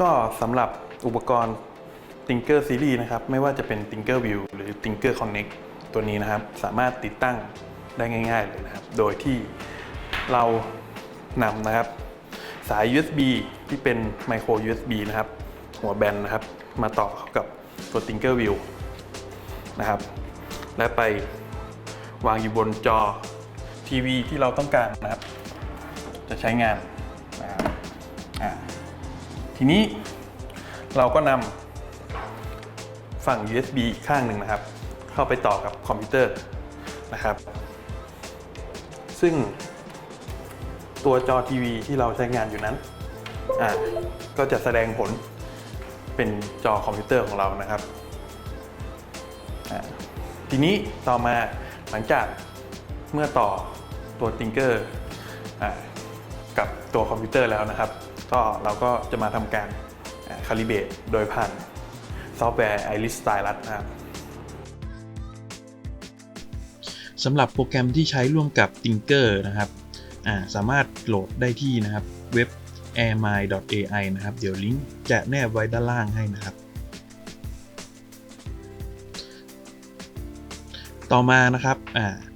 ก็สำหรับอุปกรณ์ Tinker Series นะครับ ไม่ว่าจะเป็น Tinker View หรือ Tinker Connect ตัวนี้นะครับ สามารถติดตั้งได้ง่ายๆเลยนะครับ โดยที่เรานำนะครับ สาย USB ที่เป็น Micro USB นะครับ หัวแบนนะครับ มาต่อเข้ากับตัว Tinker View นะครับ และไปวางอยู่บนจอทีวีที่เราต้องการนะครับ จะใช้งานนะครับอ่า ทีนี้เราก็นำฝั่ง USB อีกข้างหนึ่งนะครับ เข้าไปต่อกับคอมพิวเตอร์นะครับ ซึ่งตัวจอทีวีที่เราใช้งานอยู่นั้นอ่าก็จะแสดงผลเป็นจอคอมพิวเตอร์ของเรานะครับ ทีนี้ต่อมาหลังจากเมื่อต่อตัว Tinker อ่ากับตัวคอมพิวเตอร์แล้วนะครับ ก็เราก็จะมาทำการคาลิเบตโดยผ่านซอฟต์แวร์ Iris Stylus นะครับสำหรับโปรแกรมที่ใช้ร่วมกับ Tinker นะครับาสามารถโหลดได้ที่นะครับเว็บ airmy.ai นะครับ เดี๋ยวลิงก์จะแนบไว้ด้านล่างให้นะครับ ต่อมานะครับ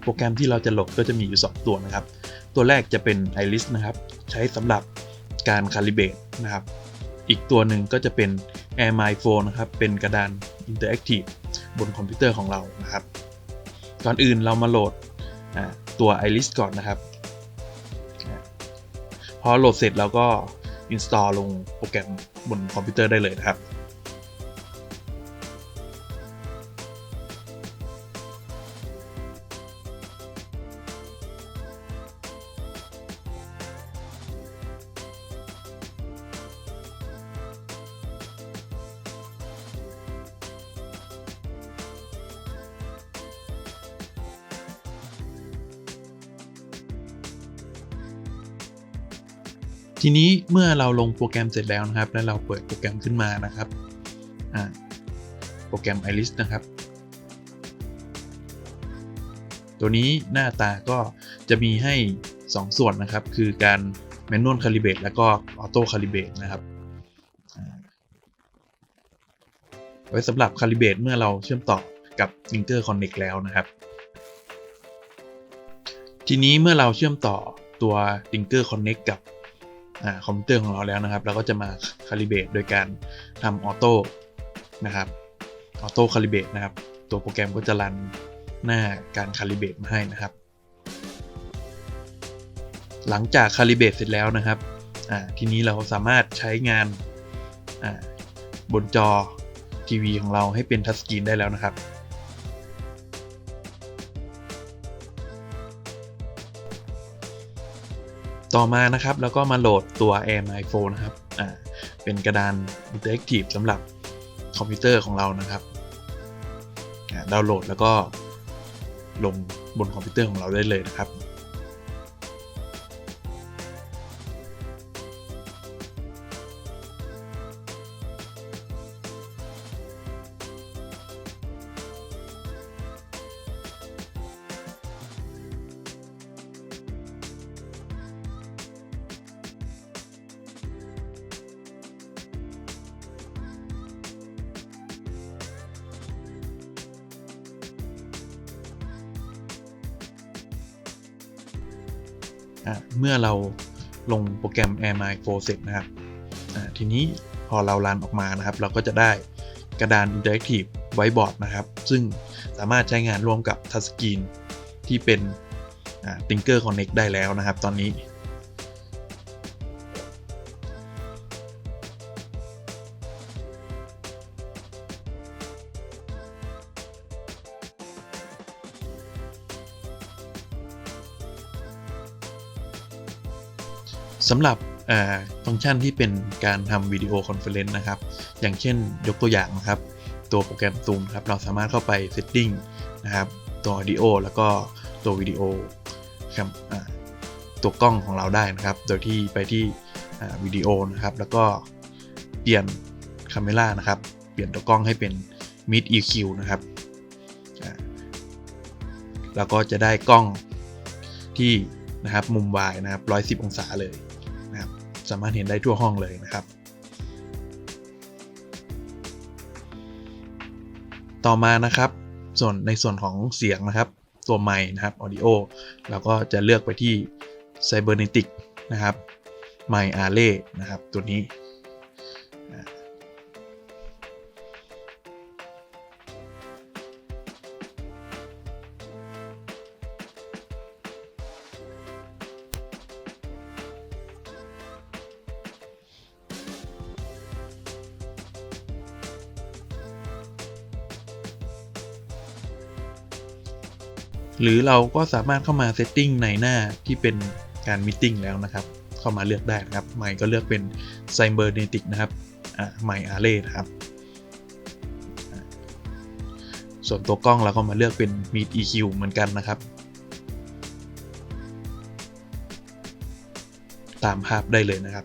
โปรแกรมที่เราจะโหลดก็จะมีอยู่ 2 ตัวนะครับ ตัวแรกจะเป็น Iris นะครับ ใช้สำหรับ การคาลิเบตนะครับ อีกตัวหนึ่งก็จะเป็น Air My Phone นะครับ เป็นกระดาน Interactive บนคอมพิวเตอร์ของเรานะครับ ก่อนอื่นเรามาโหลดตัว Iris ก่อนนะครับ พอโหลดเสร็จเราก็ install ลงโปรแกรมบนคอมพิวเตอร์ได้เลยนะครับ ทีนี้เมื่อเราลงโปรแกรมเสร็จแล้วนะครับ แล้วเราเปิดโปรแกรมขึ้นมานะครับโปรแกรม Iris นะครับ ตัวนี้หน้าตาก็จะมีให้ 2 ส่วนนะครับ คือการ Manual Calibrate แล้วก็ Auto Calibrate นะครับไว้สำหรับ Calibrate เมื่อเราเชื่อมต่อกับ Tinker Connect แล้วนะครับ ทีนี้เมื่อเราเชื่อมต่อตัว Tinker Connect กับ คอมพิวเตอร์ของเราแล้วนะครับ เราก็จะมาคาลิเบตโดยการทำออโต้นะครับออโต้คาลิเบตนะครับ ตัวโปรแกรมก็จะรันหน้าการคาลิเบตมาให้นะครับ หลังจากคาลิเบตเสร็จแล้วนะครับทีนี้เราสามารถใช้งานบนจอทีวีของเราให้เป็นทัชสกรีนได้แล้วนะครับ ต่อมานะครับ แล้วก็มาโหลดตัว Air My Phone นะครับอ่าเป็นกระดาน Interactive สำหรับคอมพิวเตอร์ของเรานะครับดาวน์โหลดแล้วก็ลงบนคอมพิวเตอร์ของเราได้เลยนะครับ เมื่อเราลงโปรแกรม Air My 4เสร็จนะครับทีนี้พอเรารันออกมานะครับ เราก็จะได้กระดาน Interactive Whiteboard นะครับ ซึ่งสามารถใช้งานร่วมกับ Touchscreen ที่เป็น Tinker Connect ได้แล้วนะครับ ตอนนี้ สำหรับฟังก์ชันที่เป็นการทำวิดีโอคอนเฟอเรนซ์นะครับ อย่างเช่นยกตัวอย่างนะครับ ตัวโปรแกรม Zoom ครับเราสามารถเข้าไป Setting นะครับตัว Audio แล้วก็ตัววิดีโอครับตัวกล้องของเราได้นะครับ โดยที่ไปที่วิดีโอนะครับ แล้วก็เปลี่ยนคาเมรานะครับ เปลี่ยนตัวกล้องให้เป็น Mid EQ นะครับอ่าแล้วก็จะได้กล้องที่ะครับ มุมวายนะครับ 110 องศาเลยนะครับ สามารถเห็นได้ทั่วห้องเลยนะครับ ต่อมานะครับ ส่วนในส่วนของเสียงนะครับ ตัวไม้นะครับออดิโอเราก็จะเลือกไปที่ Cybernetic นะครับไมอาเล่นะครับ ตัวนี้ หรือเราก็สามารถเข้ามาเซตติ้งในหน้าที่เป็นการมิ g แล้วนะครับ เข้ามาเลือกได้นะครับไมค์ก็เลือกเป็น Cybernetic นะครับอ่าไมค์ Array นะครับส่วนตัวกล้องเราก็มาเลือกเป็น Meet EQ เหมือนกันนะครับ ตามภาพได้เลยนะครับ